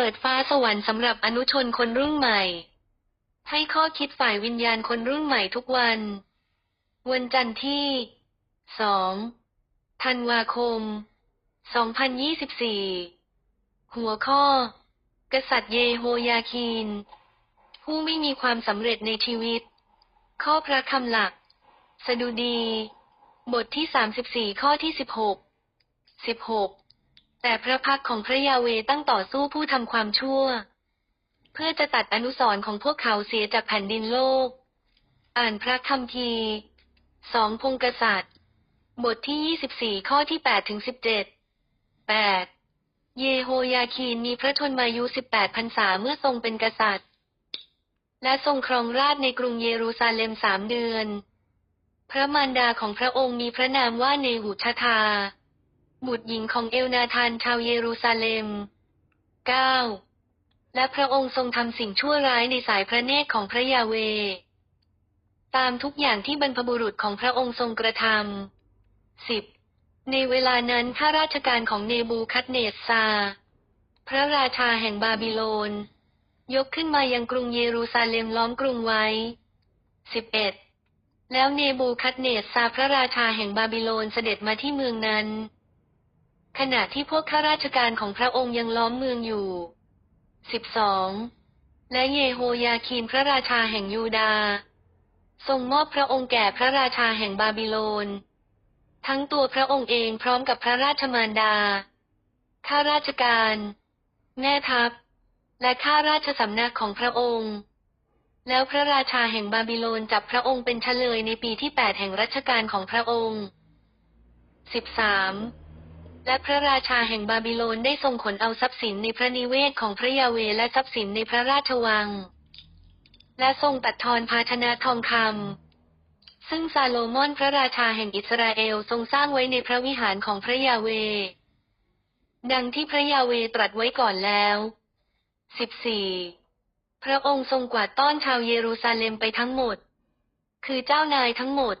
เปิดฟ้าสวรรค์สำหรับอนุชนคนรุ่นใหม่ ให้ข้อคิดฝ่ายวิญญาณคนรุ่นใหม่ทุกวัน วันจันทร์ที่สองธันวาคม 2024 หัวข้อ กษัตริย์เยโฮยาคีน ผู้ไม่มีความสำเร็จในชีวิต ข้อพระคำหลัก สดุดี บทที่ 34 ข้อที่ 16 16 แต่พระพักของพระยาเวตั้งต่อสู้ผู้ทำความชั่ว เพื่อจะตัดอนุสรณ์ของพวกเขาเสียจากแผ่นดินโลก อ่านพระคัมภีร์สองพงกษัตริย์ บทที่ 24 ข้อที่8ถึง17 8 เยโฮยาคีนมีพระชนมายุ 18พรรษาเมื่อทรงเป็นกษัตริย์ และทรงครองราชในกรุงเยรูซาเล็มสามเดือน พระมารดาของพระองค์มีพระนามว่าเนหุชทา บุตรหญิงของเอลนาธานชาวเยรูซาเล็ม 9. และพระองค์ทรงทำสิ่งชั่วร้ายในสายพระเนตรของพระยาเว ตามทุกอย่างที่บรรพบุรุษของพระองค์ทรงกระทำ 10. ในเวลานั้นข้าราชการของเนบูคัดเนสซา พระราชาแห่งบาบิโลน ยกขึ้นมายังกรุงเยรูซาเล็มล้อมกรุงไว้ 11. แล้วเนบูคัดเนสซาพระราชาแห่งบาบิโลนเสด็จมาที่เมืองนั้น ขณะที่พวกข้าราชการของพระองค์ยังล้อมเมืองอยู่ 12. และเยโฮยาคีนพระราชาแห่งยูดาห์ทรงมอบพระองค์แก่พระราชาแห่งบาบิโลน ทั้งตัวพระองค์เองพร้อมกับพระราชมารดา ข้าราชการ แม่ทัพ และข้าราชสำนักของพระองค์ แล้วพระราชาแห่งบาบิโลนจับพระองค์เป็นเฉลยในปีที่แปดแห่งรัชกาลของพระองค์ 13. และพระราชาแห่งบาบิโลนได้ทรงขนเอาทรัพย์สินในพระนิเวศของพระยาเวและทรัพย์สินในพระราชวัง และทรงตัดทอนภาชนะทองคำซึ่งซาโลมอนพระราชาแห่งอิสราเอลทรงสร้างไว้ในพระวิหารของพระยาเว ดังที่พระยาเวตรัสไว้ก่อนแล้ว 14. พระองค์ทรงกวาดต้อนชาวเยรูซาเล็มไปทั้งหมด คือเจ้านายทั้งหมด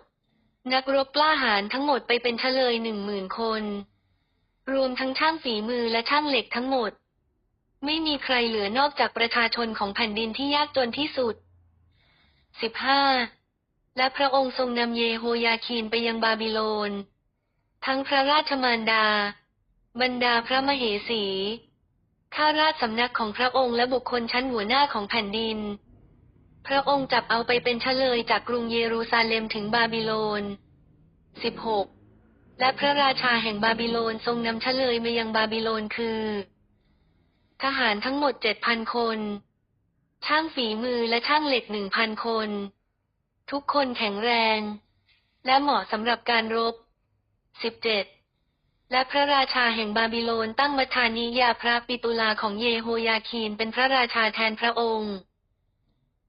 นักรบกล้าหาญทั้งหมดไปเป็นเฉลยหนึ่งหมื่นคน รวมทั้งช่างฝีมือและช่างเหล็กทั้งหมด ไม่มีใครเหลือนอกจากประชาชนของแผ่นดินที่ยากจนที่สุด 15. และพระองค์ทรงนำเยโฮยาคีนไปยังบาบิโลน ทั้งพระราชมารดา บรรดาพระมเหสี ข้าราชสำนักของพระองค์และบุคคลชั้นหัวหน้าของแผ่นดิน พระองค์จับเอาไปเป็นเฉลยจากกรุงเยรูซาเล็มถึงบาบิโลน 16. และพระราชาแห่งบาบิโลนทรงนำเฉลยมายังบาบิโลนคือ ทหารทั้งหมดเจ็ดพันคน ช่างฝีมือและช่างเหล็กหนึ่งพันคน ทุกคนแข็งแรง และเหมาะสำหรับการรบ 17. และพระราชาแห่งบาบิโลนตั้งมัทานิยาพระปิตุลาของเยโฮยาคีนเป็นพระราชาแทนพระองค์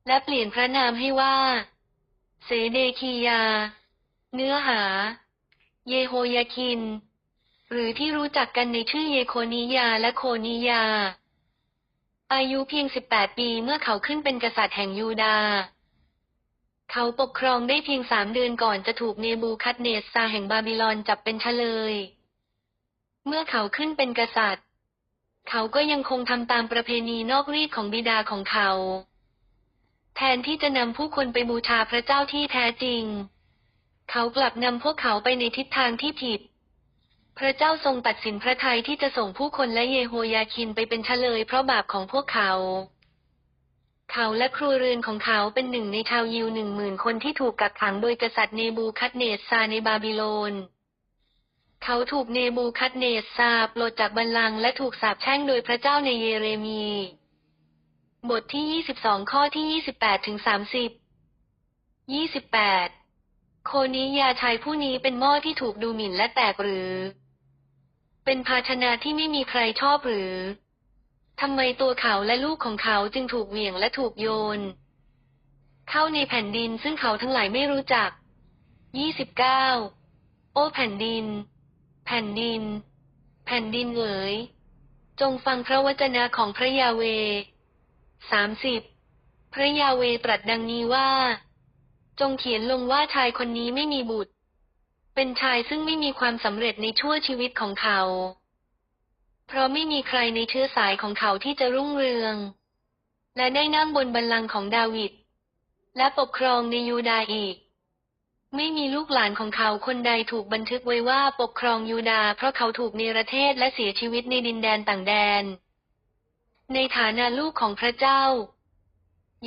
และเปลี่ยนพระนามให้ว่า เสเดคียา เนื้อหา เยโฮยาคิน หรือที่รู้จักกันในชื่อเยโคนิยาและโคนิยา อายุเพียง 18 ปีเมื่อเขาขึ้นเป็นกษัตริย์แห่งยูดาห์เขาปกครองได้เพียงสามเดือนก่อนจะถูกเนบูคัดเนสซาแห่งบาบิลอนจับเป็นเฉลย เมื่อเขาขึ้นเป็นกษัตริย์ เขาก็ยังคงทำตามประเพณีนอกรีดของบิดาของเขา แทนที่จะนำผู้คนไปบูชาพระเจ้าที่แท้จริง เขากลับนำพวกเขาไปในทิศทางที่ผิด พระเจ้าทรงตัดสินพระทัยที่จะส่งผู้คนและเยโฮยาคินไปเป็นเฉลยเพราะบาปของพวกเขา เขาและครัวเรือนของเขาเป็นหนึ่งในชาวยิวหนึ่งหมื่นคนที่ถูกกักขังโดยกษัตริย์เนบูคัดเนสซาในบาบิโลนเขาถูกเนบูคัดเนสซาปลดจากบัลลังก์และถูกสาปแช่งโดยพระเจ้าในเยเรมี บทที่ 22 ข้อที่ 28 ถึง 30 28 โคนิยาชายผู้นี้เป็นหม้อที่ถูกดูหมิ่นและแตกหรือ เป็นภาชนะที่ไม่มีใครชอบหรือทำไมตัวเขาและลูกของเขาจึงถูกเหวี่ยงและถูกโยน เข้าในแผ่นดินซึ่งเขาทั้งหลายไม่รู้จัก 29 โอ้แผ่นดิน แผ่นดิน แผ่นดินเอ๋ย จงฟังพระวจนะของพระยาเวสามสิบพระยาเวตรัสดังนี้ว่า จงเขียนลงว่าชายคนนี้ไม่มีบุตร เป็นชายซึ่งไม่มีความสำเร็จในชั่วชีวิตของเขา เพราะไม่มีใครในเชื้อสายของเขาที่จะรุ่งเรือง และได้นั่งบนบัลลังก์ของดาวิด และปกครองในยูดาอีก ไม่มีลูกหลานของเขาคนใดถูกบันทึกไว้ว่าปกครองยูดาเพราะเขาถูกเนรเทศและเสียชีวิตในดินแดนต่างแดน ในฐานะลูกของพระเจ้า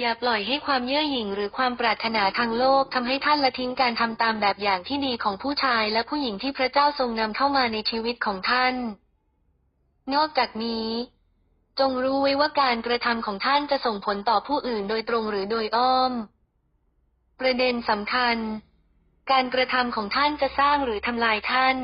อย่าปล่อยให้ความเย่อหยิ่งหรือความปรารถนาทางโลกทำให้ท่านละทิ้งการทำตามแบบอย่างที่ดีของผู้ชายและผู้หญิงที่พระเจ้าทรงนำเข้ามาในชีวิตของท่าน นอกจากนี้ จงรู้ไว้ว่าการกระทำของท่านจะส่งผลต่อผู้อื่นโดยตรงหรือโดยอ้อม ประเด็นสำคัญ การกระทำของท่านจะสร้างหรือทำลายท่าน